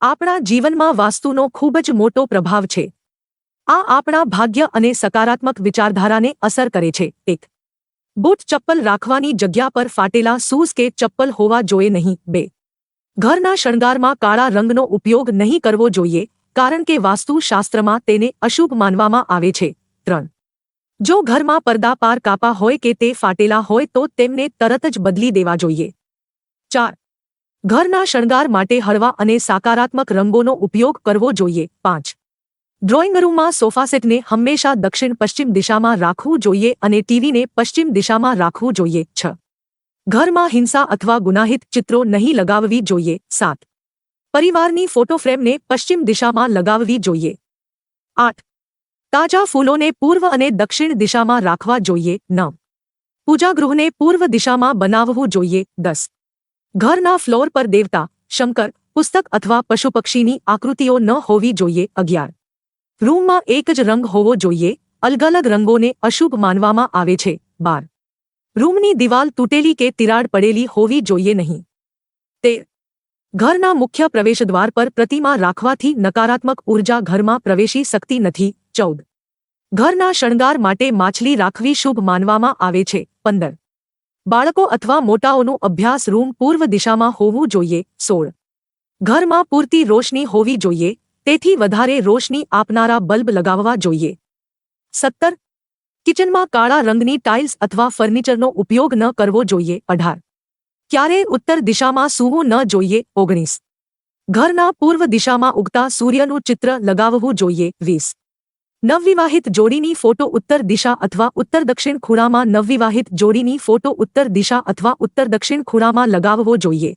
આપણા જીવનમાં વાસ્તુનો ખૂબ જ મોટો પ્રભાવ છે. આ આપણા ભાગ્ય અને સકારાત્મક વિચારધારાને અસર કરે છે. એક. બૂટ ચપ્પલ રાખવાની જગ્યા પર ફાટેલા શૂઝ કે ચપ્પલ હોવા જોઈએ નહીં. બે. ઘરના શણગારમાં કાળા રંગનો ઉપયોગ નહીં કરવો જોઈએ, કારણ કે વાસ્તુશાસ્ત્રમાં તેને અશુભ માનવામાં આવે છે. ત્રણ. જો ઘરમાં પડદા પાર કાપા હોય કે તે ફાટેલા હોય તો તેમને તરત જ બદલી દેવા જોઈએ. ચાર. ઘરના શણગાર માટે હળવા અને સકારાત્મક રંગોનો ઉપયોગ કરવો જોઈએ. પાંચ. ડ્રોઈંગ રૂમમાં સોફાસેટને હંમેશા દક્ષિણ પશ્ચિમ દિશામાં રાખવું જોઈએ અને ટીવીને પશ્ચિમ દિશામાં રાખવું જોઈએ. છ. ઘરમાં હિંસા અથવા ગુનાહિત ચિત્રો નહીં લગાવવી જોઈએ. સાત. પરિવારની ફોટો ફ્રેમને પશ્ચિમ દિશામાં લગાવવી જોઈએ. આઠ. તાજા ફૂલોને પૂર્વ અને દક્ષિણ દિશામાં રાખવા જોઈએ. નવ. પૂજાગૃહને પૂર્વ દિશામાં બનાવવું જોઈએ. દસ. ઘરના ફ્લોર પર દેવતા, શંકર, પુસ્તક અથવા પશુપક્ષીની આકૃતિઓ ન હોવી જોઈએ અગિયાર. રૂમમાં એક જ રંગ હોવો જોઈએ અલગ અલગ રંગોને અશુભ માનવામાં આવે છે. બાર. રૂમની દિવાલ તૂટેલી કે તિરાડ પડેલી હોવી જોઈએ નહીં. તેર. ઘરના મુખ્ય પ્રવેશદ્વાર પર પ્રતિમા રાખવાથી નકારાત્મક ઊર્જા ઘરમાં પ્રવેશી શકતી નથી. ચૌદ. ઘરના શણગાર માટે માછલી રાખવી શુભ માનવામાં આવે છે. પંદર. બાળકો અથવા મોટાઓનું અભ્યાસ રૂમ પૂર્વ દિશામાં હોવું જોઈએ. સોળ. ઘરમાં પૂરતી રોશની હોવી જોઈએ, તેથી વધારે રોશની આપનારા બલ્બ લગાવવા જોઈએ. સત્તર. કિચનમાં કાળા રંગની ટાઇલ્સ અથવા ફર્નિચરનો ઉપયોગ ન કરવો જોઈએ. અઢાર. ક્યારેય ઉત્તર દિશામાં સૂવું ન જોઈએ. ઓગણીસ. ઘરના પૂર્વ દિશામાં ઉગતા સૂર્યનું ચિત્ર લગાવવું જોઈએ. વીસ. નવવિવાહિત જોડીની ફોટો ઉત્તર દિશા અથવા ઉત્તર દક્ષિણ ખૂણામાં નવવિવાહિત જોડીની ફોટો ઉત્તર દિશા અથવા ઉત્તર દક્ષિણ ખૂણામાં લગાવવો જોઈએ.